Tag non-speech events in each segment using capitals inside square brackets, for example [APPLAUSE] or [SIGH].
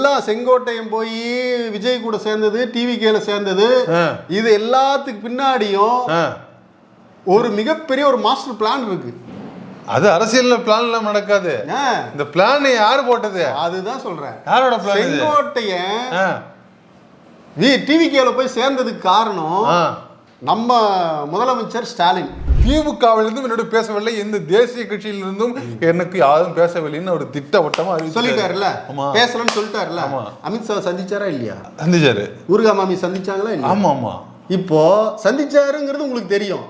எல்லா செங்கோட்டையும் போய் விஜய் கூட சேர்ந்தது டிவி கேல சேர்ந்தது. இது எல்லாத்துக்கு பின்னாடியும். ஒரு மிகப்பெரிய ஒரு மாஸ்டர் பிளான் இருக்கு அது அரசியல்ல பிளான் எல்லாம் நடக்காது இந்த பிளான் யாரு போட்டது அதுதான் சொல்றேன் யாரோட பிளான் செங்கோட்டையன். டிவி கேல போய் சேர்ந்ததுக்கு காரணம். நம்ம முதலமைச்சர் ஸ்டாலின் திமுகவிலிருந்தும் என்னோட பேசவில்லை. எந்த தேசிய கட்சியிலிருந்தும் எனக்கு யாரும் பேசவில்லைன்னு ஒரு திட்டவட்டமா. சொல்லிட்டாருல்ல? ஆமா. பேசலன்னு சொல்லிட்டாருல ஆமா. அமித்ஷா சந்திச்சாரா இல்லையா? சந்திச்சாரு. ஊர்கா மாமி சந்திச்சாங்களா இல்லையா? ஆமா ஆமா. இப்போ சந்திச்சாருங்கிறது உங்களுக்கு தெரியும்.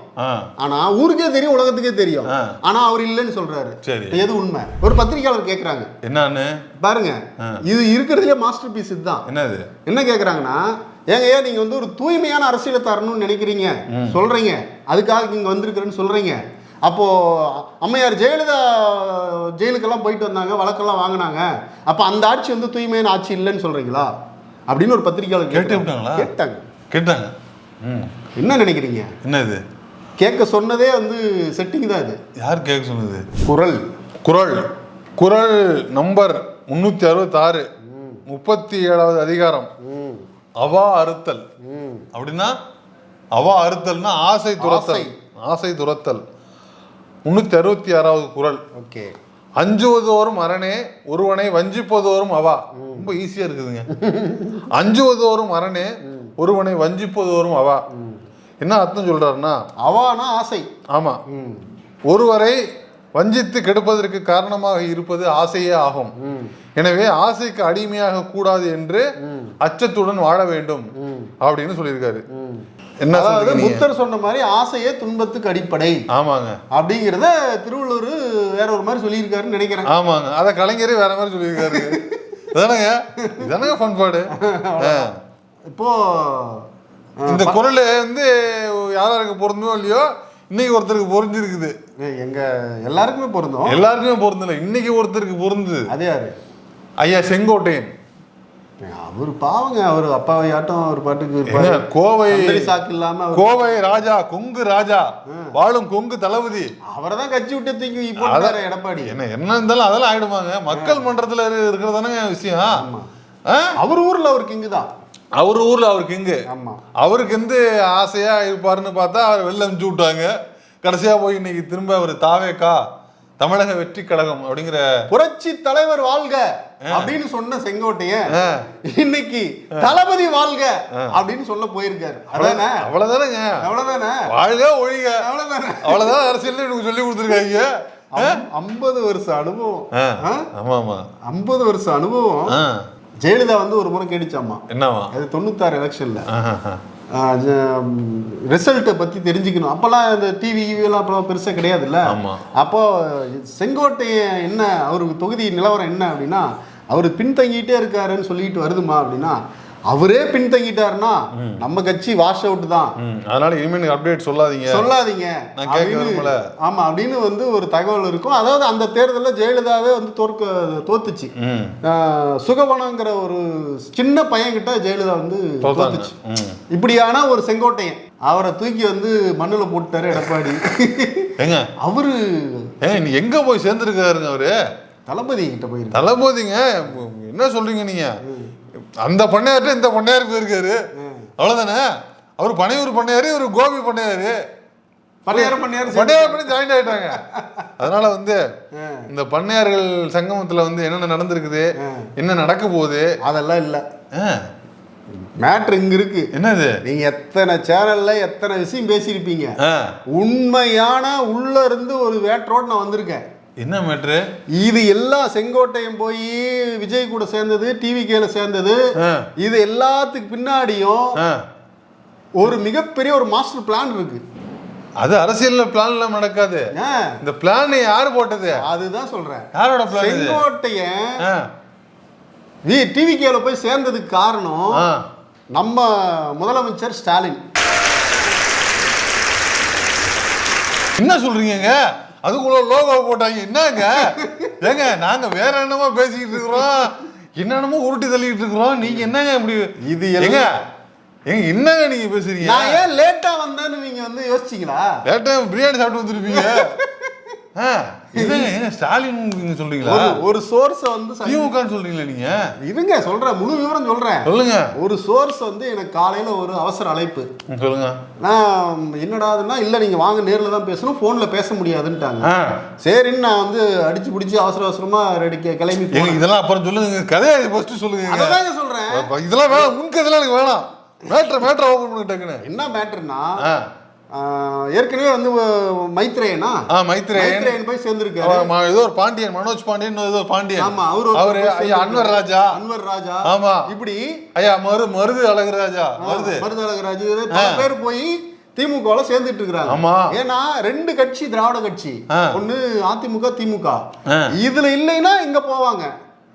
ஆனா ஊருக்கே தெரியும் உலகத்துக்கே தெரியும். ஆனா அவர் இல்லைன்னு சொல்றாரு. சரி. எது உண்மை? ஒரு பத்திரிக்கையாளர் கேக்குறாங்க. என்னன்னு? பாருங்க. இது இருக்கிறதுலே மாஸ்டர் பீஸ் இதுதான். என்னது? என்ன கேக்குறாங்கன்னா ஏங்க ஏன் நீங்க வந்து ஒரு தூய்மையான அரசியலை தரணும்னு நினைக்கிறீங்க? சொல்றீங்க. அதுக்காக நீங்க வந்திருக்கிறேன்னு சொல்றீங்க. அப்போ அம்மையார் ஜெயலலிதா ஜெயிலுக்கெல்லாம் போயிட்டு வந்தாங்க வழக்கெல்லாம் வாங்கினாங்க. அப்போ அந்த ஆட்சி வந்து தூய்மையான ஆட்சி இல்லைன்னு சொல்றீங்களா? அப்படின்னு ஒரு பத்திரிக்கையாளர் கேட்டு கேட்டாங்க. விட்டாங்களா? கேட்டாங்க. கேட்டாங்க. ம். என்ன நினைக்கிறீங்க? என்னது கேட்க சொன்னதே வந்து செட்டிங் தான் இது. யார் கேட்க சொன்னது? குரல். குரல். குரல் நம்பர் முன்னூத்தி அறுபத்தாறு. முப்பத்தி ஏழாவது அதிகாரம். ம், அவா அறுத்தல். ம். அப்படின்னா அவா அறுத்தல்னா ஆசை துரத்தல். ஆசை. துரத்தல். முன்னூத்தி அறுபத்தி ஆறாவது குரல். ஓகே. அஞ்சுவதோறும் அரணே ஒருவனை வஞ்சிப்பதோறும் அவா. ரொம்ப ஈஸியா இருக்குதுங்க. அஞ்சுவதோறும் அரணே ஒருவனை வஞ்சிப்பதோறும் அவா. என்ன அர்த்தம் சொல்றாருன்னா அவானா ஆசை. ஆமா. ம், ஒருவரை வஞ்சித்து கெடுப்பதற்கு காரணமாக இருப்பது ஆசையே ஆகும். எனவே ஆசைக்கு அடிமையாக கூடாது என்று. அச்சத்துடன் வாழ வேண்டும் அப்படின்னு சொல்லியிருக்காரு. என்ன அதாவது? புத்தர் சொன்ன மாதிரி ஆசையே துன்பத்துக்கு அடிப்படை. ஆமாங்க. அப்படிங்கிறத திருவள்ளுவர் வேற ஒரு மாதிரி சொல்லியிருக்காருன்னு நினைக்கிறேன். ஆமாங்க. அத கலைஞரே வேற மாதிரி சொல்லியிருக்காரு. இதானங்க? இதானங்க பண்பாடு. இப்போ இந்த குரல் வந்து யாராருக்கு பொருந்துமோ இல்லையோ இன்னைக்கு ஒருத்தருக்கு பொருந்திருக்குது. எங்க எல்லாருக்குமே பொருந்தும். எல்லாருக்குமே பொருந்தல. இன்னைக்கு ஒருத்தருக்கு பொருந்துது. அதே யாரு? ஐயா செங்கோட்டையன். அவர் பாவங்க. அவர் அப்பாவையாட்டம் அவர் பாட்டுக்கு. கோவை சாக்கு இல்லாம கோவை ராஜா கொங்கு ராஜா. வாழும் கொங்கு தளபதி. அவரை தான் கட்சி விட்டு தூக்கி போட்டாரு எடப்பாடி. என்ன என்ன இருந்தாலும் அதெல்லாம் ஆயிடுமாங்க. மக்கள் மன்றத்துல இருக்கிறதானங்க விஷயம்? அவர் ஊர்ல அவர் கிங்கு தான் அவர் ஊர்ல அவருக்கு ஆமா. அவருக்கு எந்த ஆசையா இருப்பாருன்னு பார்த்தா அவர் வெளில அனுப்பிச்சு விட்டாங்க கடைசியா போய் இன்னைக்கு திரும்ப அவர் தாவேக்கா தமிழக வெற்றி கழகம் அப்படிங்கிற புரட்சி தலைவர் வாழ்க அப்படின்னு சொன்ன செங்கோட்டையன் ஆ. இன்னைக்கு தளபதி வாழ்க அப்படின்னு சொல்ல போயிருக்காரு. அதானே? அவ்வளவுதானங்க அவ்வளவுதானே வாழ்க ஒழிக. அவ்வளவுதானே அவ்வளவுதான் அரசியல் எனக்கு சொல்லி கொடுத்துருக்காங்க. ஐம்பது வருஷ அனுபவம்? ஆமா ஆமா ஐம்பது வருஷ அனுபவம். ஜெயலலிதா வந்து ஒரு முறை கேட்டுச்சாமா என்னவா அது தொண்ணூத்தாறு எலெக்ஷன்ல. ரிசல்ட்டை பத்தி தெரிஞ்சுக்கணும். அப்பெல்லாம் இந்த டிவி எல்லாம் அப்பெல்லாம் பெருசா கிடையாதுல்ல? ஆமா. அப்போ செங்கோட்டையன் என்ன அவருக்கு தொகுதி நிலவரம் என்ன அப்படின்னா அவர் பின்தங்கிட்டே இருக்காருன்னு சொல்லிட்டு வருதுமா அப்படின்னா அவரே பின்தங்கிட்டாருன்னா நம்ம கட்சி வாஷ் அவுட் தான். அதனால இனிமே எனக்கு அப்டேட் சொல்லாதீங்க. சொல்லாதீங்க. நான் கேட்க. ஆமா அப்படின்னு வந்து ஒரு தகவல் இருக்கும். அதாவது அந்த தேர்தலில் ஜெயலலிதாவே வந்து தோற்க தோத்துச்சு. சுகவனங்கிற ஒரு சின்ன பையன்கிட்ட ஜெயலலிதா வந்து தோத்துச்சு. இப்படியான ஒரு செங்கோட்டையன். அவரை தூக்கி வந்து மண்ணுல போட்டாரு எடப்பாடி. ஏங்க அவரு எங்க போய் சேர்ந்துருக்காருங்க அவரு? தளபதி கிட்ட போயிருக்கு தளபதிங்க என்ன சொல்றீங்க நீங்க? அந்த பண்ணையார்ட்ட இந்த பண்ணையாருக்கு போயிருக்காரு. அவ்வளவுதானே? அவர் பனையூர் பண்ணையாரு இவர் கோபி பண்ணையாரு. பணியாரம் பணியாரம் பண்ணையார் பண்ணி ஜாயின் ஆயிட்டாங்க. [LAUGHS] அதனால வந்து இந்த பண்ணையார்கள் சங்கமத்துல வந்து என்னென்ன நடந்திருக்குது என்ன நடக்க போகுது? அதெல்லாம் இல்ல. மேட்ரு இங்க இருக்கு. என்னது? நீங்க எத்தனை சேனல்ல எத்தனை விஷயம் பேசியிருப்பீங்க. உண்மையான உள்ள இருந்து ஒரு வேட்டரோடு நான் வந்திருக்கேன். என்ன மேட்ரு இது எல்லாம் செங்கோட்டையும் போய் விஜய் கூட சேர்ந்தது டிவி கேல சேர்ந்தது. இது எல்லாத்துக்கு பின்னாடியும். ஒரு மிகப்பெரிய ஒரு மாஸ்டர் பிளான் இருக்கு. அது அரசியல்ல பிளான் எல்லாம் நடக்காது. இந்த பிளான் யாரு போட்டது? அதுதான் சொல்றேன். யாரோட பிளான் ஆ, டிவி கேல போய் சேர்ந்ததுக்கு காரணம். நம்ம முதலமைச்சர் ஸ்டாலின். என்ன சொல்றீங்கங்க அதுக்குள்ள லோகோ போட்டாங்க. என்னங்க? ஏங்க நாங்க வேற என்னமோ பேசிக்கிட்டு இருக்கிறோம். என்னென்னமோ உருட்டி தள்ளிட்டு இருக்கிறோம். நீங்க என்னங்க இப்படி இது எல்லாம் ஏங்க என்னங்க நீங்க பேசுறீங்க? நான் ஏன் லேட்டா வந்தேன்னு நீங்க வந்து யோசிச்சீங்களா? லேட்டா பிரியாணி சாப்பிட்டு வந்துருப்பீங்க. ஸ்டாலின் நீங்க சொல்றீங்களா? ஒரு சோர்ஸை வந்து திமுகன்னு சொல்றீங்களா நீங்க? இருங்க சொல்றேன் முழு விவரம் சொல்றேன். சொல்லுங்க. ஒரு சோர்ஸ் வந்து எனக்கு காலையில ஒரு அவசர அழைப்பு. சொல்லுங்க. நான் என்னடாதுன்னா இல்லை நீங்கள் வாங்க நேரில் தான் பேசணும் ஃபோனில் பேச முடியாதுன்ட்டாங்க. சரின்னு நான் வந்து அடிச்சு பிடிச்சி அவசர அவசரமாக ரெடி கிளம்பி இதெல்லாம் அப்புறம் சொல்லுங்க கதையை ஃபர்ஸ்ட் சொல்லுங்க. அதான் சொல்கிறேன் அப்ப இதெல்லாம் வேணாம் உங்க கதையெல்லாம் எனக்கு வேணாம். மேட்ரு மேட்ரு ஓப்பன் பண்ணி டக்குன்னு என்ன மேட்டர்னா ஆ. ஏற்கனவே வந்து மைத்ரேயனா? ஆ மைத்ரேயன். போய் சேர்ந்திருக்காரு. அவன் ம- ஏதோ ஒரு பாண்டியன் மனோஜ் பாண்டியன் ஏதோ ஒரு பாண்டியன். ஆமா அவரு அவரு ஐயா. அன்வர் ராஜா. அன்வர் ராஜா. ஆமா. இப்படி ஐயா மரு மருது அழகு ராஜா மருது. மருதழகராஜ் இது பல பேர் போய் திமுகவில் சேர்ந்துட்டு இருக்காங்க ஆமா. ஏன்னா ரெண்டு கட்சி திராவிட கட்சி. ஒண்ணு அதிமுக திமுக. இதுல இல்லைன்னா இங்க போவாங்க.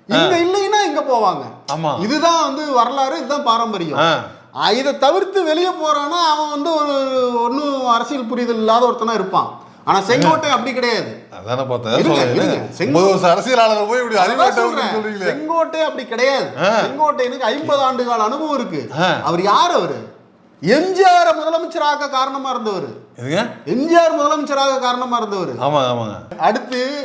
இங்க இல்லைன்னா இங்க போவாங்க. ஆமா. இதுதான் வந்து வரலாறு இதுதான் பாரம்பரியம். இதை தவிர்த்து வெளியே போறான்னா அவன் வந்து ஒரு ஒன்றும் அரசியல் புரிதல் இல்லாத ஒருத்தனா இருப்பான். ஆனா செங்கோட்டை அப்படி கிடையாது. அதானே பார்த்தேன். வருஷம் அரசியலாளர் போய் இப்படி அறிவாட்டை செங்கோட்டை அப்படி கிடையாது. ஆ. செங்கோட்டையனுக்கு ஐம்பது ஆண்டு கால அனுபவம் இருக்கு. அவர் யார் அவரு? எம்ஜிஆர் முதலமைச்சராக காரணமா இருந்தவர். எதுங்க? எம்ஜிஆர் முதலமைச்சராக காரணமா இருந்தவர். ஆமா ஆமாங்க. அடுத்து.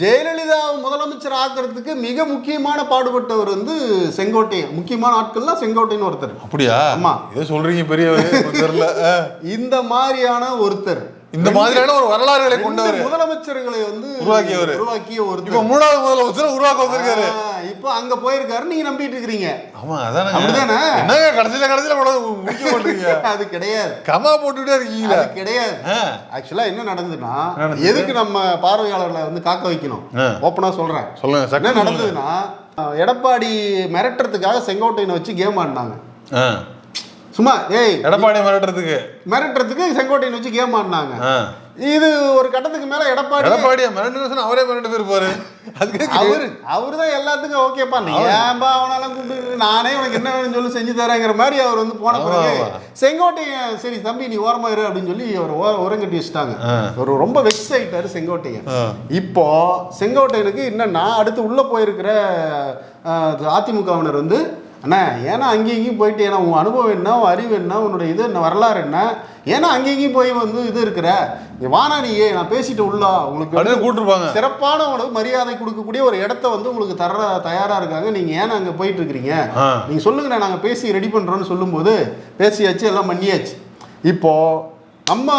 ஜெயலலிதா முதலமைச்சர் ஆக்கிறதுக்கு மிக முக்கியமான பாடுபட்டவர் வந்து செங்கோட்டையன். முக்கியமான ஆட்கள்லாம் செங்கோட்டையன் ஒருத்தர். அப்படியா? ஆமா. ஏதோ சொல்றீங்க பெரியவர் எனக்கு தெரியல. இந்த மாதிரியான ஒருத்தர். இந்த மாதிரியான ஒரு வரலாறுகளை கொண்டவர். முதலமைச்சர்களை வந்து உருவாக்கியவர். உருவாக்கிய இப்ப ஒருத்தர் மூணாவது முதலமைச்சர் உருவாக்க வந்திருக்காரு. இப்போ அங்க போயிருக்காரு நீங்க நம்பிட்டு இருக்கிறீங்க. ஆமா அதானே. அப்படிதானே? என்னங்க கடைசியில கடைசியில முடிக்க மாட்டீங்க [LAUGHS] அது கிடையாது. கமா போட்டுட்டே இருக்கீங்களா? அது கிடையாது. ஆக்சுவலா என்ன நடந்ததுன்னா நடந்தது? எதுக்கு நம்ம பார்வையாளர்களை வந்து காக்க வைக்கணும். ஓப்பனா சொல்றேன். சொல்லுங்க என்ன நடந்ததுன்னா எடப்பாடி மிரட்டுறதுக்காக செங்கோட்டையனை வச்சு கேம் ஆடினாங்க. சும்மா ஏய் எடப்பாடி மிரட்டுறதுக்கு மிரட்டுறதுக்கு செங்கோட்டையன் வச்சு கேம் ஆடினாங்க. இது ஒரு கட்டத்துக்கு மேல எடப்பாடி எடப்பாடியா மிரண்டு சொன்னா அவரே மிரண்டு போயிருப்பாரு அதுக்கு அவரு அவரு தான் எல்லாத்துக்கும் ஓகேப்பா நீ ஏன்பா அவனாலும் கூப்பிட்டு நானே உனக்கு என்ன வேணும்னு சொல்லி செஞ்சு தரேங்கிற மாதிரி அவர் வந்து போன பிறகு. செங்கோட்டையன் சரி தம்பி நீ ஓரமா இரு அப்படின்னு சொல்லி அவர் ஓ- ஓரங்கட்டி வச்சுட்டாங்க. ஒரு ரொம்ப வெக்ஸ் ஆயிட்டாரு செங்கோட்டையன். இப்போ செங்கோட்டையனுக்கு என்னன்னா அடுத்து உள்ள போயிருக்கிற அதிமுகவினர் வந்து அண்ணா ஏன்னா அங்கேயும் போயிட்டு ஏன்னா உன் அனுபவம் என்ன உன் அறிவு என்ன உன்னுடைய இது என்ன வரலாறு என்ன ஏன்னா அங்கேயும் இங்கேயும் போய் வந்து இது இருக்கிற நீ வானா நீயே நான் பேசிட்டு உள்ளா உங்களுக்கு கூட்டிருப்பாங்க சிறப்பான உனக்கு மரியாதை கொடுக்கக்கூடிய ஒரு இடத்த வந்து உங்களுக்கு தர தயாரா இருக்காங்க நீங்க ஏன் அங்க போயிட்டு இருக்கிறீங்க ஆ. நீங்க சொல்லுங்க நாங்க பேசி ரெடி பண்றோம்னு சொல்லும்போது பேசியாச்சு எல்லாம் பண்ணியாச்சு இப்போ நம்ம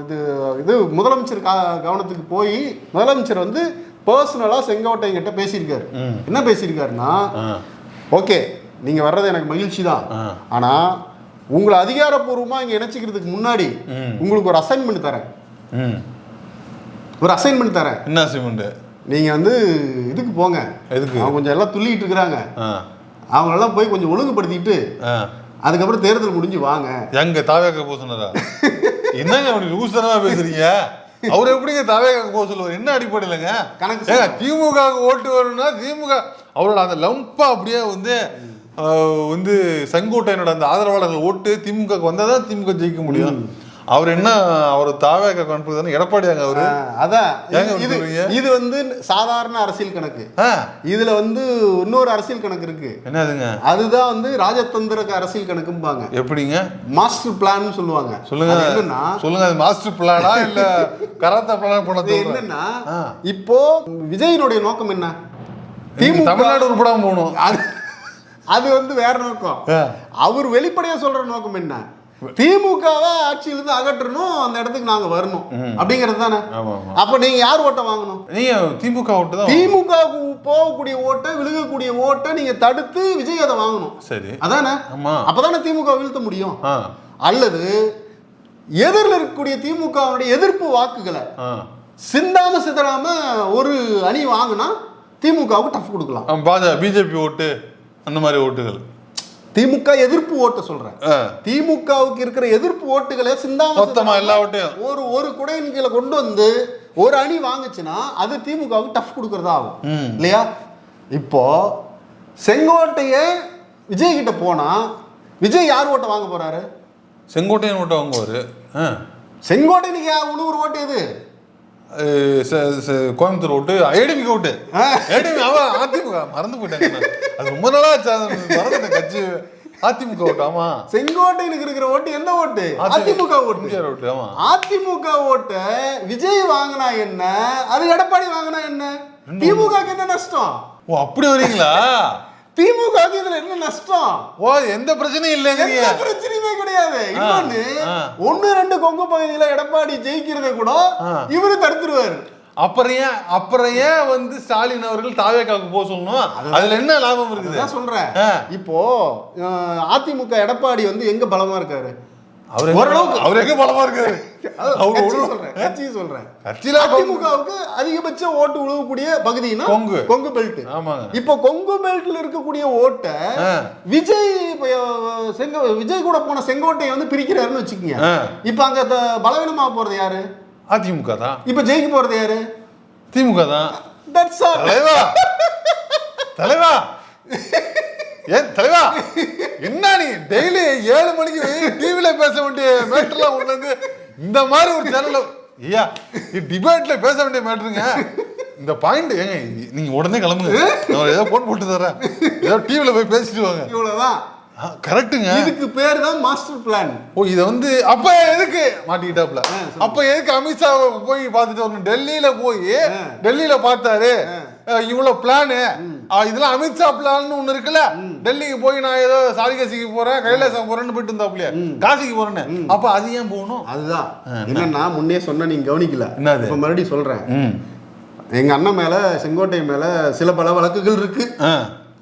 இது இது முதலமைச்சர் கவனத்துக்கு போய் முதலமைச்சர் வந்து பர்சனலா செங்கோட்டையன் கிட்ட பேசியிருக்காரு. என்ன பேசியிருக்காருன்னா. ஓகே நீங்க வர்றது எனக்கு மகிழ்ச்சி தான் ஆ. ஆனா உங்களை அதிகாரப்பூர்வமா இங்க இணைச்சிக்கிறதுக்கு முன்னாடி. உங்களுக்கு ஒரு அசைன்மெண்ட் தரேன். ஒரு அசைன்மெண்ட் தரேன். என்ன சிமெண்ட் நீங்க வந்து இதுக்கு போங்க. எதுக்கு? அவங்க கொஞ்சம் எல்லாம் துள்ளிட்டு இருக்கிறாங்க. அவங்களெல்லாம் போய் கொஞ்சம் ஒழுங்குபடுத்திட்டு அதுக்கப்புறம் தேர்தல் முடிஞ்சு வாங்க. எங்க தாவேக்க போக சொன்னாரா என்னங்க லூஸ் தனமா பேசுறீங்க? அவர் எப்படிங்க தாவேக்க போக சொல்லுவார்? என்ன அடிப்படையிலங்க? கணக்கு. திமுக ஓட்டு வரும்னா திமுக அவரோட அந்த லம்பா அப்படியே வந்து வந்து செங்கோட்டையனோட அந்த ஆதரவாளர்கள் ஓட்டு திமுக வந்தால் தான் திமுக ஜெயிக்க முடியும். அவர் என்ன அவர் தாவேக்க கணக்கு எடப்பாடியாங்க அவரு? அதான். இது- இது வந்து சாதாரண அரசியல் கணக்கு. இதுல வந்து இன்னொரு அரசியல் கணக்கு இருக்கு. என்னதுங்க? அதுதான் வந்து ராஜதந்திர அரசியல் கணக்கும்பாங்க. எப்படிங்க? மாஸ்டர் பிளான் சொல்லுவாங்க. சொல்லுங்க. என்னன்னா சொல்லுங்க அது மாஸ்டர் பிளானா இல்ல கராத்தா பிளானா போனது என்னன்னா. இப்போ விஜயனுடைய நோக்கம் என்ன? திமுக தமிழ்நாடு உருப்படாம போகணும். அது அது வந்து வேற நோக்கம். அவர் வெளிப்படையா சொல்ற நோக்கம் என்ன? திமுகவை ஆட்சியிலிருந்து அகற்றணும் அந்த இடத்துக்கு நாங்க வரணும். அப்படிங்கிறது தானே? அப்ப நீங்க யார் ஓட்டை வாங்கணும்? நீங்க திமுக ஓட்டு தான் திமுகவுக்கு போகக்கூடிய ஓட்டை விழுகக்கூடிய ஓட்டை நீங்க தடுத்து விஜய் அதை வாங்கணும். சரி. அதானே? அப்பதானே திமுக வீழ்த்த முடியும். அல்லது எதிரில் இருக்கக்கூடிய திமுகவுடைய எதிர்ப்பு வாக்குகளை சிந்தாம சிதறாம ஒரு அணி வாங்கினா திமுகவுக்கு டஃப் கொடுக்கலாம். பாஜக பிஜேபி ஓட்டு அந்த மாதிரி ஓட்டுகள். திமுக எதிர்ப்பு ஓட்டை சொல்றேன். திமுகவுக்கு இருக்கிற எதிர்ப்பு ஓட்டுகளை சிந்தாம எல்லா ஓட்டையும். ஒரு ஒரு குடையின் கீழே கொண்டு வந்து ஒரு அணி வாங்குச்சுன்னா அது திமுகவுக்கு டஃப் கொடுக்கறதா ஆகும். இல்லையா? இப்போ செங்கோட்டைய விஜய் கிட்ட போனா விஜய் யார் ஓட்டை வாங்க போறாரு? செங்கோட்டையன் ஓட்டு வாங்குவாரு. செங்கோட்டையனுக்கு உணவு ஓட்டு எது? கோயம்புத்தூர் ஓட்டு ஏடிபி ஓட்டு. ஏடிபி அவன் அதிமுக மறந்து போயிட்டாங்க நான். அது ரொம்ப நாளா மறந்துட்டேன் கட்சி அதிமுக ஓட்டு ஆமா. செங்கோட்டையனுக்கு இருக்கிற ஓட்டு எந்த ஓட்டு? அதி- அதிமுக ஓட்டு. ஓட்டு ஆமா. அதிமுக ஓட்ட விஜய் வாங்கினா என்ன? அது எடப்பாடி வாங்கினா என்ன? திமுக என்ன நஷ்டம்? ஓ அப்படி வரீங்களா? திமுக இதுல என்ன நஷ்டம்? ஓ எந்த பிரச்சனையும் இல்லைங்கிறீங்க எந்த பிரச்சனையுமே கிடையாது. இன்னொன்னு. ஒண்ணு ரெண்டு கொங்கு பகுதியில எடப்பாடி ஜெயிக்கிறத கூட. இவரு தடுத்துருவாரு. அப்புறம் ஏன் அப்புறம் ஏன் வந்து ஸ்டாலின் அவர்கள் தாவேக்காவுக்கு போக சொல்லணும்? அதுல என்ன லாபம் இருக்குது? சொல்றேன். இப்போ அதிமுக எடப்பாடி வந்து எங்க பலமா இருக்காரு? அவர் ஓரளவுக்கு. அவர் எங்க பலமா இருக்காரு. ஒரு- சொல்றேன் கட்சி சொல்றேன். அதிமுகவுக்கு அதிகபட்ச ஓட்டு உழுவக்கூடிய பகுதினா கொங்கு. கொங்கு பெல்ட் ஆமாங்க. இப்போ கொங்கு பெல்ட்ல இருக்கக்கூடிய ஓட்டை. விஜய் செங்க விஜய் கூட போன செங்கோட்டையை வந்து பிரிக்கிறாருன்னு வச்சுக்கோங்க. இப்போ அங்க பலவீனமா போறது யாரு? அதிமுக தான். இப்போ ஜெயிக்க போறது யாரு? திமுக தான். தட்ஸ் தலைவா. [LAUGHS] தலைவா. ஏன் தலைவா. என்ன நீ? டெய்லி ஏழு மணிக்கு டிவில பேச வேண்டிய மேட்டர்லாம் கொண்டு வந்து இந்த மாதிரி ஒரு சேனல்ல ஐயா டிபேட்ல பேச வேண்டிய மேட்டருங்க [LAUGHS] இந்த பாயிண்ட் ஏங்க நீங்க உடனே கிளம்புங்க. நான் ஏதோ போன் போட்டு தரேன். ஏதோ டிவில போய் பேசிட்டு வாங்க. இவ்வளவுதான். கரெக்ட்டுங்க இதுக்கு பேர் தான் மாஸ்டர் பிளான் ஓ இத வந்து அப்ப எதுக்கு? மாட்டிக்கிட்டாப்ல அப்ப எதுக்கு அமித்ஷா போய் பார்த்துட்டு வரணும்? டெல்லியில போய் டெல்லியில பார்த்தாரு. இவ்வளவு பிளானு இதெல்லாம் அமித்ஷா பிளான் ஒண்ணு இருக்குல்ல? டெல்லிக்கு போய் நான் ஏதோ சாரிகாசிக்கு போறேன் கைலாசம் போறேன்னு போயிட்டு இருந்தாப்லையா காசிக்கு போறேன்னு. அப்ப அது ஏன் போகணும்? அதுதான். என்னன்னா முன்னே சொன்ன நீங்க கவனிக்கல? இப்ப மறுபடியும் சொல்றேன். எங்க அண்ணன் மேல செங்கோட்டை மேல சில பல வழக்குகள் இருக்கு.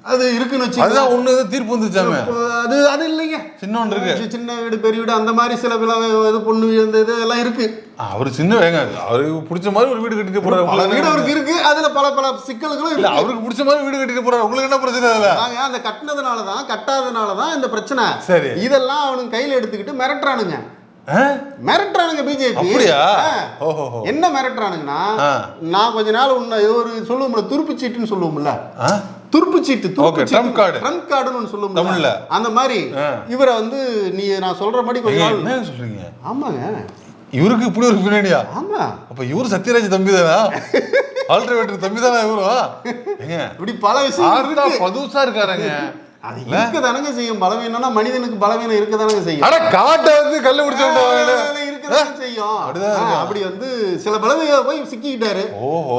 அது இருக்குன்னு வச்சுக்கோங்க. அதுதான் ஒண்ணு தீர்ப்பு வந்துச்சாமே இப்போ அது அது இல்லைங்க. சின்னொன்று இருக்கு. சி- சின்ன வீடு பெரிய வீடு அந்த மாதிரி சில பல இது பொண்ணு இந்த இது எல்லாம் இருக்கு. அவர் சின்ன வேங்க. அவருக்கு பிடிச்ச மாதிரி ஒரு வீடு கட்டிட்டு போறாரு. பல வீடு அவருக்கு இருக்கு. அதுல பல பல சிக்கல்களும் இல்ல இருக்கு. அவருக்கு பிடிச்ச மாதிரி வீடு கட்டிட்டு போறாரு. உங்களுக்கு என்ன பிரச்சனை நாங்க அந்த கட்டினதுனால தான் கட்டாதனால தான் இந்த பிரச்சனை. சரி. இதெல்லாம் அவனுங்க கையில எடுத்துக்கிட்டு மிரட்டுறானுங்க? மிரட்டுறானுங்க பிஜேபி என்ன மிரட்டுறானுங்கன்னா. நான் கொஞ்ச நாள் உன்னை ஒரு சொல்லுவோம்ல துருப்பு சீட்டுன்னு சொல்லுவோம்ல? துருப்பு சீட்டு Okay, trump card. ட்ரம்ப் கார்டுன்னு ஒன்று சொல்லுவோம்ல தமிழ்ல. அந்த மாதிரி. இவரை வந்து நீ நான் சொல்ற மாதிரி கொஞ்ச ஏங்க, நாள் என்ன சொல்றீங்க? ஆமாங்க. இவருக்கு இப்படி ஒரு பின்னாடியா? ஆமா. அப்ப இவரு சத்யராஜ் தம்பி தானா? [LAUGHS] ஆல்டர்வேட்டர் தம்பி தானே இவரும் இப்படி பல விஷயம் பதுசா இருக்காருங்க. அது இருக்கதானங்க செய்யும். பலவீனம்னா மனிதனுக்கு பலவீனம் இருக்கதானங்க செய்யும். அட காட்டை வந்து கல்லு இருக்கதானங்க செய்யும். அப்படி வந்து சில பலவீனம் போய் சிக்கிக்கிட்டாரு.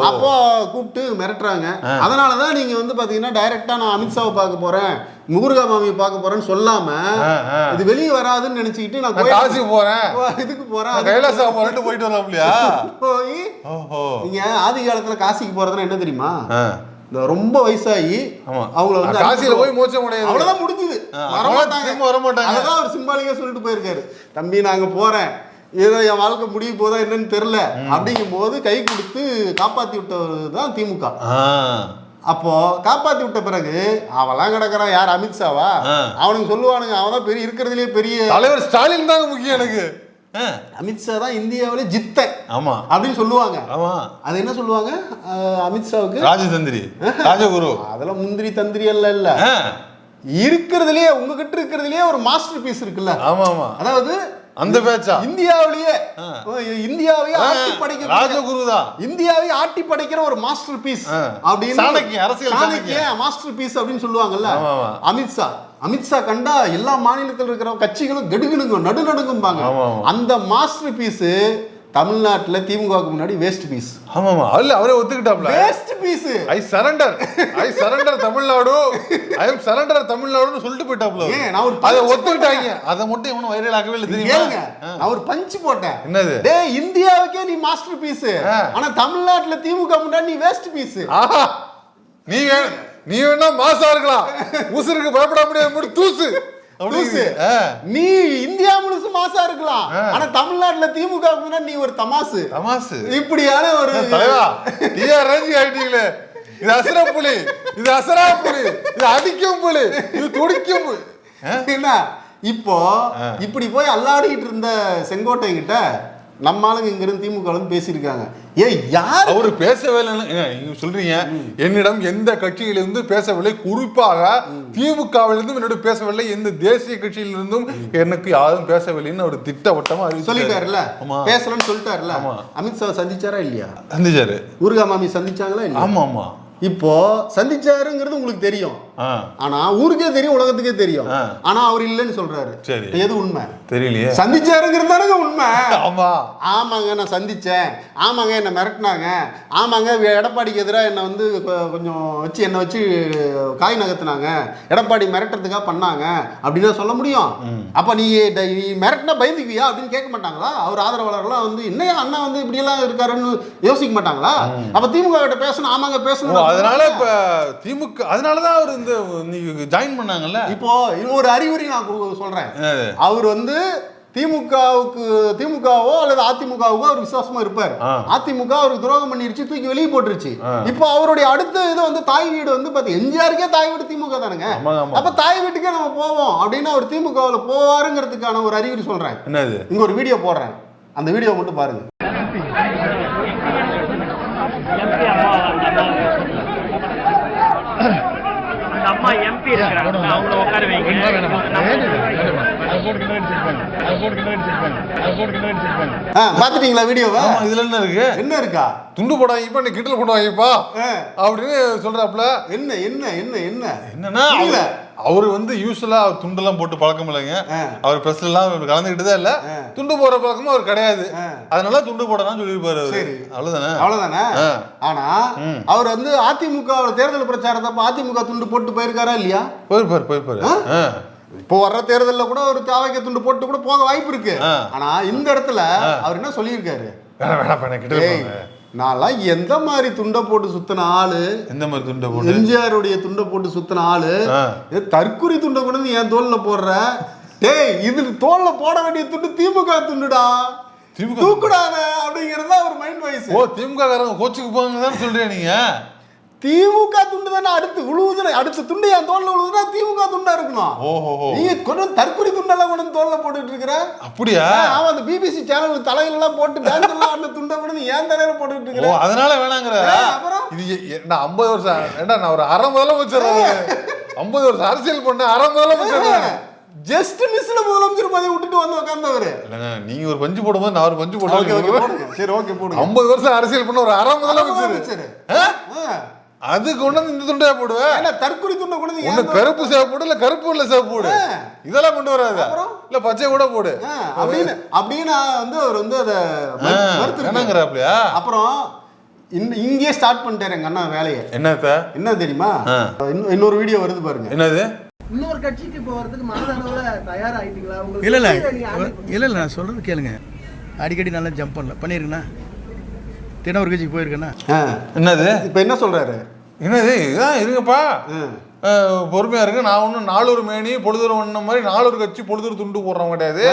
அப்போ கூப்பிட்டு மிரட்டுறாங்க. அதனால தான் நீங்க வந்து பாத்தீங்கன்னா டைரக்டா நான் அமித்ஷாவை பார்க்க போறேன். முருகா மாமியை பார்க்க போறேன்னு சொல்லாம. இது வெளியே வராதுன்னு நினைச்சுக்கிட்டு நான் காசிக்கு போறேன். இதுக்கு போறேன். கைலாசா போறேன்ட்டு போயிட்டு வரலாம்லையா? போய் ஓஹோ. நீங்க ஆதி காலத்துல காசிக்கு போறதுன்னா என்ன தெரியுமா. இந்த ரொம்ப வயசாகி அவங்கள வந்து காசியில போய் மோச்சம் அடையாது அவ்வளவுதான் முடிஞ்சுது. வரமாட்டாங்க திரும்ப வரமாட்டாங்க. அததான் அவர் சிம்பாலிக்கா சொல்லிட்டு போயிருக்காரு. தம்பி நாங்க போறேன். ஏதோ என் வாழ்க்கை முடிய போதா என்னன்னு தெரியல. அப்படிங்கும் போது கை கொடுத்து காப்பாத்தி விட்டவர் தான் திமுக. அப்போ காப்பாத்தி விட்ட பிறகு அவெல்லாம் கிடக்குறான். யார் அமித்ஷாவா. அவனுக்கு சொல்லுவானுங்க. அவன் தான் பெரிய இருக்கிறதுலே பெரிய தலைவர் ஸ்டாலின் தாங்க முக்கியம் எனக்கு. அமித்ஷா தான் இந்தியாவிலே ஜித்தன் ஆமா. அப்படின்னு சொல்லுவாங்க. ஆமா. அது என்ன சொல்லுவாங்க? அமித்ஷாவுக்கு ராஜதந்திரி. ராஜகுரு. அதெல்லாம் முந்திரி தந்திரி எல்லாம் இல்ல. இருக்கிறதுலயே உங்ககிட்ட இருக்கிறதுலயே ஒரு மாஸ்டர் பீஸ் இருக்குல்ல. ஆமா ஆமா. அதாவது அந்த பேச்சா? இந்தியாவிலேயே. இந்தியாவையே ஆட்டி படைக்க ராஜகுரு தான். இந்தியாவை ஆட்டி படைக்கிற ஒரு மாஸ்டர் பீஸ். அப்படின்னு அரசியல் மாஸ்டர் பீஸ் அப்படின்னு சொல்லுவாங்கல்ல. அமித்ஷா அமித்ஷா கண்டா எல்லா மாநிலத்தில் இருக்கிற கட்சிகளும் கெடுகணுங்க நடுநடுங்கும்பாங்க. அந்த மாஸ்டர் பீஸ் தமிழ்நாட்டுல திமுகவுக்கு முன்னாடி வேஸ்ட் பீஸ் ஆமா ஆமா அதுல அவரே ஒத்துக்கிட்டாப்ல. Waste piece I surrender I surrender Tamil Nadu. I am surrender தமிழ்நாடுன்னு சொல்லிட்டு போயிட்டாப்ல. ஏன், நான் ஒரு அதை ஒத்துக்கிட்டாங்க. அதை மட்டும் இவனும் வைரல் ஆகவே இல்லை தெரியுமா? நான் ஒரு பஞ்சு போட்டேன். என்னது? டேய் இந்தியாவுக்கே நீ மாஸ்டர் பீஸ். ஆனா தமிழ்நாட்டுல திமுக முன்னாடி நீ வேஸ்ட் பீஸ் ஆஹா. நீ நீ வேணா மாசா இருக்கலாம். உசுருக்கு பயப்பட முடியாது. தூசு. நீ இந்தியா முழுசு மாசா இருக்கலாம். ஆனா தமிழ்நாட்டுல திமுக நீ ஒரு தமாசு. தமாசு. இப்படியான ஒரு தலைவா டிஆர் ரஞ்சி ஆயிட்டீங்களே? இது அசரா புலி. இது அசரா புலி. இது அடிக்கும் புலி. இது துடிக்கும்? என்ன? இப்போ இப்படி போய் அல்லாடிட்டு இருந்த செங்கோட்டை கிட்ட நம்ம ஆளுங்க இங்க இருந்து திமுக ல இருந்து பேசியிருக்காங்க. ஏய் யார்? அவரு பேசவே இல்லைன்னு சொல்றீங்க. என்னிடம் எந்த கட்சியிலிருந்து பேசவில்லை. குறிப்பாக திமுகவிலிருந்தும் என்னிடம் பேசவில்லை. எந்த தேசிய கட்சியிலிருந்தும் எனக்கு யாரும் பேசவில்லைன்னு அவர் திட்டவட்டமா. சொல்லிட்டாருல்ல? ஆமா. பேசலன்னு சொல்லிட்டாருல்ல. அமித்ஷா சந்திச்சாரா இல்லையா? சந்திச்சாரு. ஊர்கா மாமி சந்திச்சாங்களா இல்லையா? ஆமா ஆமா. இப்போ சந்திச்சாருங்கிறது உங்களுக்கு தெரியும். ஆனா ஊருக்கே தெரியும் உலகத்துக்கே தெரியும். ஆனா அவர் இல்லைன்னு சொல்றாரு. சரி. எது உண்மை? தெரியலையே. சந்திச்சாருங்கிறது தானங்க உண்மை. ஆமா. ஆமாங்க நான் சந்திச்சேன். ஆமாங்க என்னை மிரட்டினாங்க. ஆமாங்க எடப்பாடிக்கு எதிராக என்னை வந்து கொஞ்சம் வச்சு என்னை வச்சு காய் நகர்த்துனாங்க. எடப்பாடி மிரட்டுறதுக்காக பண்ணாங்க. அப்படின்னு சொல்ல முடியும். அப்போ நீ நீ மிரட்டினா பயந்துக்குவியா? அப்படின்னு கேட்க மாட்டாங்களா? அவர் ஆதரவாளர்கள்லாம் வந்து என்னையா அண்ணா வந்து இப்படியெல்லாம் இருக்காருன்னு யோசிக்க மாட்டாங்களா? அப்போ திமுக கிட்ட பேசணும் ஆமாங்க பேசணும் அதனால இப்ப திமுக அதனாலதான் அவர் நீங்க ஜாயின் பண்ணாங்கல்ல? இப்போ இது ஒரு அறிகுறி நான் சொல்றேன்? அவர் வந்து திமுகவுக்கு திமுகவோ அல்லது அதிமுகவோ அவர் விசுவாசமா இருப்பார். அதிமுக அவருக்கு துரோகம் பண்ணிருச்சு தூக்கி வெளியே போட்டுருச்சு. இப்போ அவருடைய அடுத்த இது வந்து தாய் வீடு வந்து பாத்தி எம்ஜிஆருக்கே தாய் வீடு திமுக தானுங்க. அப்ப தாய் வீட்டுக்கே நம்ம போவோம் அப்படின்னு அவர் திமுகவில் போவாருங்கிறதுக்கான ஒரு அறிகுறி சொல்றேன். இங்க ஒரு வீடியோ போடுறேன். அந்த வீடியோ மட்டும் பாருங்க எம்பி அம்மா அந்த அம்மா எம்பி இருக்கிறாங்க அவங்கள உட்கார வைங்க ஆ, பாத்துட்டீங்களா வீடியோவை இதுல என்ன இருக்கு என்ன இருக்கா துண்டு போடாங்கப்பா நீ கிண்டல் போடாங்கப்பா ஆ. அப்படின்னு சொல்றாப்ல என்ன என்ன என்ன என்ன என்னன்னா. அவர் வந்து யூஸ்வலா துண்டெல்லாம் போட்டு பழக்கம் இல்லைங்க. அவர் பிரஸ்ல எல்லாம் கலந்துக்கிட்டு தான் இல்ல. துண்டு போடுற பழக்கமும் அவர் கிடையாது. அதனால துண்டு போடலாம்னு சொல்லியிருப்பாரு. சரி. அவ்வளவுதானே அவ்வளவுதானே. ஆனா. அவர் வந்து அதிமுக தேர்தல் பிரச்சாரத்தப்ப அதிமுக துண்டு போட்டு போயிருக்காரா இல்லையா போயிருப்பாரு போயிருப்பாரு. இப்போ வர்ற தேர்தல்ல கூட ஒரு தாவைக்க துண்டு போட்டு கூட போக வாய்ப்பு இருக்கு. ஆனா இந்த இடத்துல அவர் என்ன சொல்லியிருக்காரு வேணாம் வேணாம் கிட்ட நான்லாம் எந்த மாதிரி துண்டை போட்டு சுத்தின ஆளு? எந்த மாதிரி துண்டை போட்டு? எம்ஜிஆருடைய துண்டை போட்டு சுத்தின ஆளு? தற்குறி துண்டை கொண்டு என் தோல்ல போடுற? டேய் இது தோல்ல போட வேண்டிய துண்டு திமுக துண்டுடா. தூக்குடாத அப்படிங்கறது அவர் மைண்ட் வைஸ் ஓ திமுக காரங்க கோச்சுக்கு போங்க தான் சொல்றேன் நீங்க? திமுக துண்டு தானே அடுத்து விழுவுதுல அடுத்த துண்டு என் தோல்ல விழுவுதுன்னா திமுக துண்டா இருக்கணும். ஓஹோ நீங்க கொண்டு தற்குறி துண்டெல்லாம் கொண்டு வந்து தோல்ல போட்டுட்டு இருக்கிற அப்படியா அவன் அந்த பிபிசி சேனல் தலையில எல்லாம் போட்டு எல்லாம் ஆடின துண்டை கொண்டு ஏன் தலையில போட்டுட்டு இருக்கிற அதனால வேணாங்கிற. அப்புறம்? இது நான் ஐம்பது வருஷம் ஏண்டா நான் ஒரு அரை முதலமைச்சர் ஐம்பது வருஷம் அரசியல் பண்ண அரை முதலமைச்சர். ஜஸ்ட் மிஸ்ல முதலமைச்சர் பதவி விட்டுட்டு வந்து உட்கார்ந்தவரு இல்லைங்க நீங்க ஒரு பஞ்சு போடும்போது நான் ஒரு பஞ்சு போடுவேன் சரி ஓகே போடுங்க. ஐம்பது வருஷம் அரசியல் பண்ண ஒரு அரை முதலமைச்சர். அது கொண்டு வந்து இந்த துண்டையா போடுவேன் ஏன்னா தற்குறி துண்டை கொண்டு வந்து கருப்பு சேவை போடு இல்ல கருப்பு இல்ல சேவை போடு. இதெல்லாம் கொண்டு வராத? இல்ல பச்சை கூட போடு. அப்படின்னு அப்படின்னு வந்து அவர் வந்து அதை வேணாங்கிறாப்லையா அப்புறம் இங்கேயே ஸ்டார்ட் பண்ணிட்டாரு எங்க அண்ணா வேலையை. என்னத்த? என்ன தெரியுமா? இன்னொரு வீடியோ வருது பாருங்க. என்னது? இன்னொரு கட்சிக்கு போறதுக்கு மனதளவுல தயாராயிட்டீங்களா? உங்களுக்கு இல்லை இல்லை. இல்லை இல்லை நான் சொல்கிறது கேளுங்க. அடிக்கடி நல்லா ஜம்ப் பண்ணல. பண்ணியிருக்கேண்ணா தினம் ஒரு கட்சிக்கு போயிருக்கேண்ணா. என்னது? இப்ப என்ன சொல்றாரு? என்னது? இதான் இருங்கப்பா. ஆ. அஹ், பொறுமையா இருக்கு நான் ஒன்றும் நாலூர் மேனி பொழுதூர் ஒண்ணு மாதிரி நாலூர் கட்சி பொழுதூர் துண்டு போடுறவங்க கிடையாது.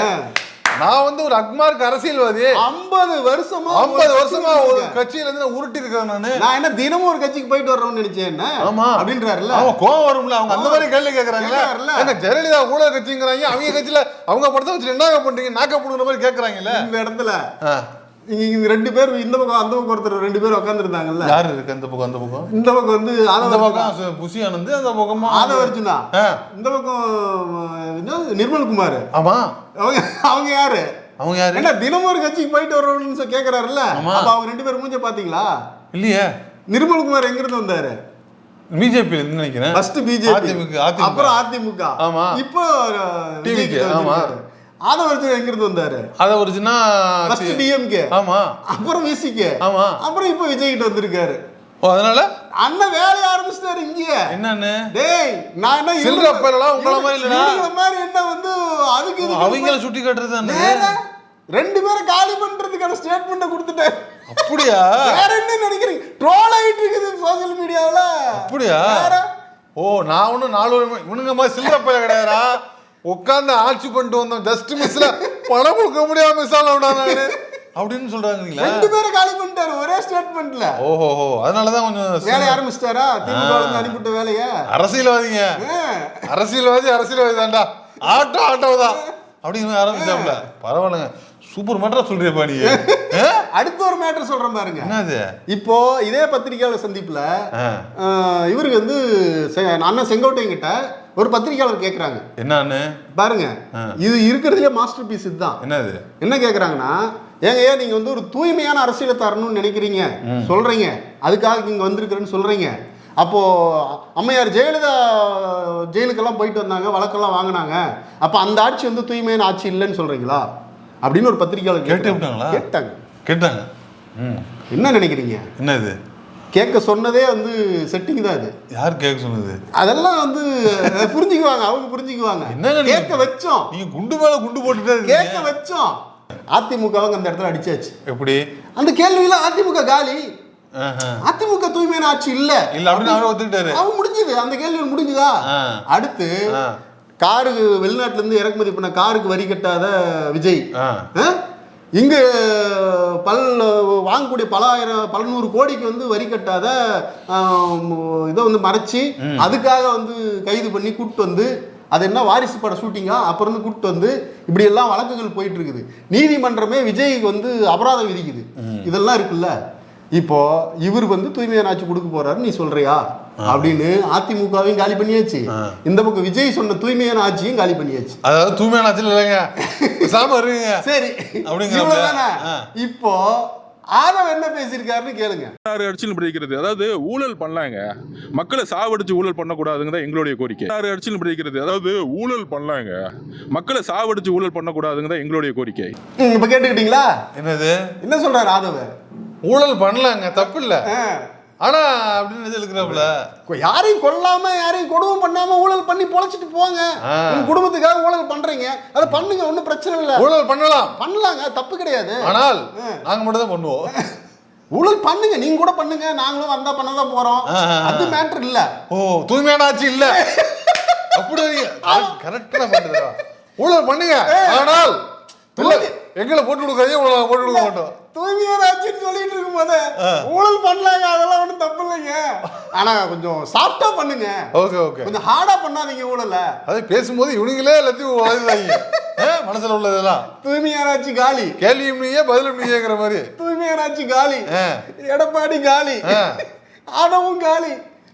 நான் வந்து ஒரு அக்மார்க் அரசியல்வாதி. ஐம்பது வருஷமா ஐம்பது வருஷமா ஒரு. கட்சியில இருந்து நான் உருட்டி இருக்கேன் நானு. நான் என்ன தினமும் ஒரு கட்சிக்கு போயிட்டு வர்றோம்னு நினைச்சேன் என்ன? ஆமா. அப்படின்றாருல்ல. அவன் கோவம் வரும்ல. அவங்க அந்த மாதிரி கேள்வி கேக்குறாருல்ல. என்ன ஜெயலலிதா ஊழல் கட்சிங்கிறாங்க. அவங்க கட்சியில அவங்க படத்தை வச்சு என்னங்க பண்றீங்க நாக்க புடுங்கிற மாதிரி கேக்குறாங்கல்ல. இந்த இடத்துல ரெண்டு பேர் இந்த பக்கம் அந்த பக்கம் ஒருத்தர் ரெண்டு பேர் உட்காந்துருந்தாங்கல்ல யாரு இருக்கு? அந்த பக்கம் அந்த பக்கம்? இந்த பக்கம் வந்து அந்த பக்கம் புசி ஆனந்த் அந்த பக்கமா ஆதவ அர்ஜுனா. இந்த பக்கம் என்ன, நிர்மல் குமார். ஆமா. அவங்க அவங்க யாரு? அவங்க யாரு? என்ன தினமும் ஒரு கட்சிக்கு போயிட்டு கேக்குறாருல்ல? ஆமா. அப்ப அவங்க ரெண்டு பேரும் மூஞ்ச பாத்தீங்களா? இல்லையே. நிர்மல் குமார் எங்க இருந்து வந்தாரு? பிஜேபி நினைக்கிறேன். First BJP. அப்புறம் அதிமுக. ஆமா. இப்போ ஆமா. ஆதவ அர்ஜுனா எங்க இருந்து வந்தாரு அத ஒரு சின்ன ஃபர்ஸ்ட் டிஎம்கே ஆமா. அப்புறம் விசிகே ஆமா. அப்புறம் இப்போ விஜய் கிட்ட வந்திருக்காரு. ஓ அதனால? அண்ணன் வேலைய ஆரம்பிச்சிட்டாரு இங்கேயே என்னன்னு? டேய் நான் என்ன சில்லற பயலெல்லாம் உங்கள மாதிரி இல்லடா. மாதிரி என்ன வந்து அதுக்கு இதுக்கு அவங்கள சுட்டி காட்டுறது தானே. ரெண்டு பேரும் காலி பண்றதுக்கான ஸ்டேட்மெண்ட்டை கொடுத்துட்டேன். அப்படியா? வேற என்ன நினைக்கிறீங்க? ட்ரோல் ஆயிட்டு இருக்குது சோஷியல் மீடியாவுல அப்படியா? ஓ நான் ஒன்றும் நாலு இவனுங்க மாதிரி சில்லற பையன் கிடையாதா உட்காந்து ஆட்சி பண்ணிட்டு வந்தோம். ஜஸ்ட் மிஸ்ல பணம் கொடுக்க முடியாம மிஸ் நானு? அப்படின்னு சொல்றாங்களா ரெண்டு பேரும் காலி பண்ணிட்டாரு. ஒரே ஸ்டேட்மெண்ட்ல ஓஹோ அதனாலதான் கொஞ்சம் வேலைய சி- ஆரம்பிச்சிட்டாரா திமுக அனுப்பிவிட்ட வேலைய? அரசியல்வாதிங்க. அரசியல்வாதி அரசியல்வாதி தான்டா. ஆட்டோ ஆட்டோ தான். அப்படின்னு ஆரம்பிச்சாப்ல பரவாயில்லைங்க. சூப்பர் மேட்டரா சொல்றியப்பா நீ? [LAUGHS] அடுத்து ஒரு மேட்டர் சொல்றேன் பாருங்க. என்னது? இப்போ இதே பத்திரிகையாளர் சந்திப்புல இவருக்கு வந்து செ- அண்ணன் செங்கோட்டையன் கிட்ட ஒரு பத்திரிகையாளர் கேக்குறாங்க. என்னன்னு? பாருங்க. இது இருக்கிறதுலே மாஸ்டர் பீஸ் இதுதான் என்னது? என்ன கேக்குறாங்கன்னா ஏங்க ஏன் நீங்க வந்து ஒரு தூய்மையான அரசியலை தரணும்னு நினைக்கிறீங்க? சொல்றீங்க. அதுக்காக இங்க வந்திருக்கிறேன்னு சொல்றீங்க. அப்போ அம்மையார் ஜெயலலிதா ஜெயிலுக்கெல்லாம் போயிட்டு வந்தாங்க வழக்கெல்லாம் வாங்கினாங்க. அப்போ அந்த ஆட்சி வந்து தூய்மையான ஆட்சி இல்லைன்னு சொல்றீங்களா? அப்படின்னு ஒரு பத்திரிக்கையாளர் கேட்டு கேட்டாங்க. கேட்டாங்க. என்ன நினைக்கிறீங்க? என்ன இது கேட்க சொன்னதே வந்து செட்டிங் தான் இது யார் கேட்க சொன்னது? அதெல்லாம் வந்து புரிஞ்சுக்குவாங்க அவங்க புரிஞ்சுக்குவாங்க. நீங்க- கேட்க வச்சோம். நீங்க குண்டு மேல குண்டு போட்டுட்டே கேட்க வச்சோம். அதிமுகவுக்கு அந்த இடத்துல அடிச்சாச்சு. எப்படி? அந்த கேள்வியில அதிமுக காலி. அதிமுக தூய்மையான ஆட்சி இல்ல. இல்ல அப்படின்னு அவரை ஒத்துக்கிட்டாரு அவன் முடிஞ்சது. அந்த கேள்வி முடிஞ்சுதா. அடுத்து ஆ. காரு வெளிநாட்டுல இருந்து இறக்குமதி பண்ண காருக்கு வரி கட்டாத விஜய்? இங்க பல் வாங்கக்கூடிய பல ஆயிரம் பல நூறு கோடிக்கு வந்து வரி கட்டாத இதை வந்து மறைச்சி அதுக்காக வந்து கைது பண்ணி கூப்பிட்டு வந்து அது என்ன வாரிசு பட ஷூட்டிங்கா? அப்புறம் வந்து கூப்பிட்டு வந்து இப்படி எல்லாம் வழக்குகள் போயிட்டு இருக்குது. நீதிமன்றமே விஜய்க்கு வந்து அபராதம் விதிக்குது. இதெல்லாம் இருக்குல்ல? இப்போ இவர் வந்து தூய்மையான ஆட்சி கொடுக்க போறாரு நீ சொல்றியா? அப்படின்னு அதிமுகவையும் காலி பண்ணியாச்சு. இந்த பக்கம் விஜய் சொன்ன தூய்மையான ஆட்சியும் காலி பண்ணியாச்சு. அதாவது தூய்மையான ஆட்சியில் இல்லைங்க. சரி. ஆ. இப்போ ஆதவ் என்ன பேசியிருக்காருன்னு கேளுங்க. ஆறு அடிச்சுன்னு பிடிக்கிறது? அதாவது ஊழல் பண்ணலாங்க. மக்களை சாவடிச்சு ஊழல் பண்ணக்கூடாதுங்க தான் எங்களுடைய கோரிக்கை. ஆறு அடிச்சுன்னு பிடிக்கிறது? அதாவது ஊழல் பண்ணலாங்க. மக்களை சாவடிச்சு ஊழல் பண்ணக்கூடாதுங்க தான் எங்களுடைய கோரிக்கை. இப்ப கேட்டுக்கிட்டீங்களா? என்னது? என்ன சொல்றாரு ஆதவ? ஊழல் பண்ணலாங்க தப்பு இல்ல ஆனா அப்படின்னு இருக்கிறாப்புல. யாரையும் கொல்லாம யாரையும் கொடுமை பண்ணாம ஊழல் பண்ணி பொழைச்சிட்டு போங்க. உங்க குடும்பத்துக்காக ஊழல் பண்றீங்க. அதை பண்ணுங்க ஒன்றும் பிரச்சனை இல்லை. ஊழல் பண்ணலாம். பண்ணலாங்க தப்பு கிடையாது. ஆனால் நாங்க மட்டும் தான் பண்ணுவோம். [LAUGHS] ஊழல் பண்ணுங்க நீங்க கூட பண்ணுங்க நாங்களும் வந்தா பண்ணதான் போறோம். அது மேட்டர் இல்ல. ஓ தூய்மையான ஆட்சி இல்ல. [LAUGHS] அப்படி கரெக்டா பண்ணுறா ஊழல் பண்ணுங்க. ஆனால் எங்களை போட்டு கொடுக்காதே உங்களை போட்டு கொடுக்க மாட்டோம். தூய்மையான ஆட்சின்னு சொல்லிட்டு இருக்கும்போது ஊழல் பண்ணலாங்க அதெல்லாம் ஒன்றும் தப்பு இல்லைங்க. ஆனா கொஞ்சம் சாஃப்டா பண்ணுங்க. Okay okay. கொஞ்சம் ஹார்டா பண்ணாதீங்க ஊழல. அது பேசும்போது இவனுங்களே எல்லாத்தையும் வளர்ந்தாங்க [LAUGHS] மனசுல உள்ளதெல்லாம். தூய்மையான ஆட்சி காலி. கேள்வியும் நீயே பதிலும் நீயேங்கிற மாதிரி. தூய்மையான ஆட்சி காலி. எடப்பாடி காலி. ஆ. ஆடவும் காலி.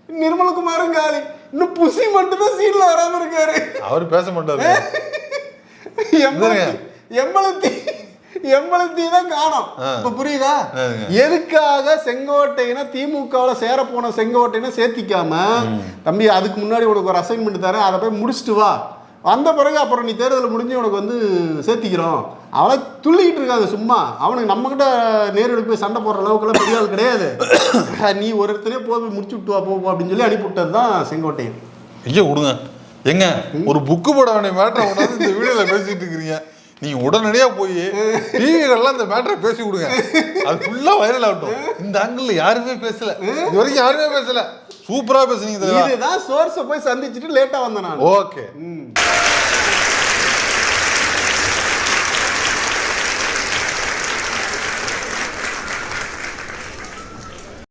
நிர்மலகுமாரும் காலி. இன்னும் புசி மட்டும் தான் சீன்ல வராம இருக்காரு. அவர் பேச மாட்டாரு. [LAUGHS] எம்பளத்தி எம்பளத்தி தான் காணோம். இப்ப புரியுதா? எதுக்காக செங்கோட்டையனை திமுகவுல சேர போன செங்கோட்டையனை சேர்த்திக்காம தம்பி அதுக்கு முன்னாடி உனக்கு ஒரு அசைன்மெண்ட் தரேன் அதை போய் முடிச்சுட்டு வா. வந்த பிறகு அப்புறம் நீ தேர்தல் முடிஞ்சு உனக்கு வந்து சேர்த்திக்கிறோம். அவனை துள்ளிக்கிட்டு இருக்காங்க சும்மா. அவனுக்கு நம்ம கிட்ட நேரடி போய் சண்டை போடுற அளவுக்குலாம் பெரிய ஆள் கிடையாது. நீ ஒருத்தனே போய் முடிச்சு விட்டு வா போ அப்படின்னு சொல்லி அனுப்பிவிட்டது தான் செங்கோட்டையன். ஐயா விடுங்க. எங்க? ஒரு புக்கு போட வேண்டிய மேட்டரை இந்த வீடியோல பேசிட்டு இருக்கிறீங்க. நீங்க உடனடியா போய் டிவிகள்லாம் இந்த மேட்டரை பேசி கொடுங்க. அது ஃபுல்லா வைரல் ஆகட்டும். இந்த ஆங்கிள் யாருமே பேசல. இது வரைக்கும் யாருமே பேசல. சூப்பரா பேசுனீங்க இதுதான் சோர்ஸை போய் சந்திச்சுட்டு லேட்டா வந்தேன் நான். ஓகே